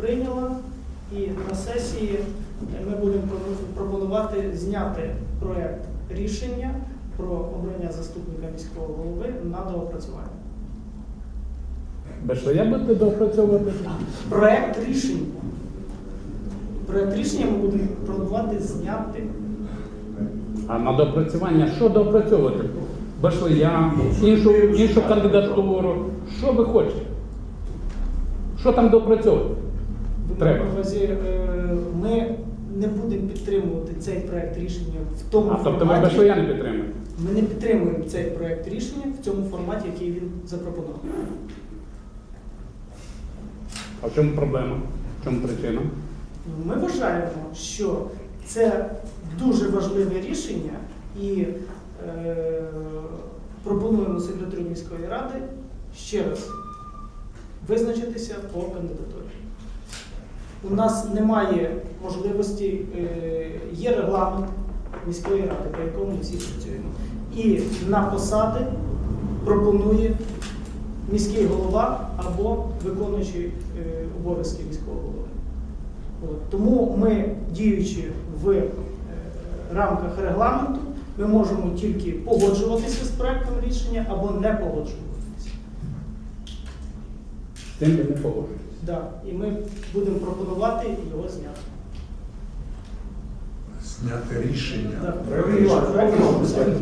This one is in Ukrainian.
прийняла, і на сесії ми будемо пропонувати зняти проект рішення про обрання заступника міського голови на доопрацювання. Без що я будете доопрацьовувати? Проект рішення. Проект рішення ми будемо пропонувати зняти. А на доопрацювання що доопрацьовувати? Башлия, іншу, іншу кандидатуру. Що ви хочете? Що там доопрацьовувати? Треба. увазі, е, Ми не будемо підтримувати цей проект рішення в тому А тобто форматі. Башлия не підтримуєте? Ми не підтримуємо цей проект рішення в цьому форматі, який він запропонував. А в чому проблема? В чому причина? Ми вважаємо, що це дуже важливе рішення і е, пропонуємо секретарю міської ради ще раз визначитися по кандидатурі. У нас немає можливості, е, є регламент міської ради, по якому всі працюємо. І на посади пропонує міський голова або виконуючий е, обов'язки міського голови. От. Тому ми, діючи в е, рамках регламенту, ми можемо тільки погоджуватися з проектом рішення або не погоджуватися. З цим ви не погоджуєтесь. Да. І ми будемо пропонувати його зняти. Зняти рішення. Да. Рішення.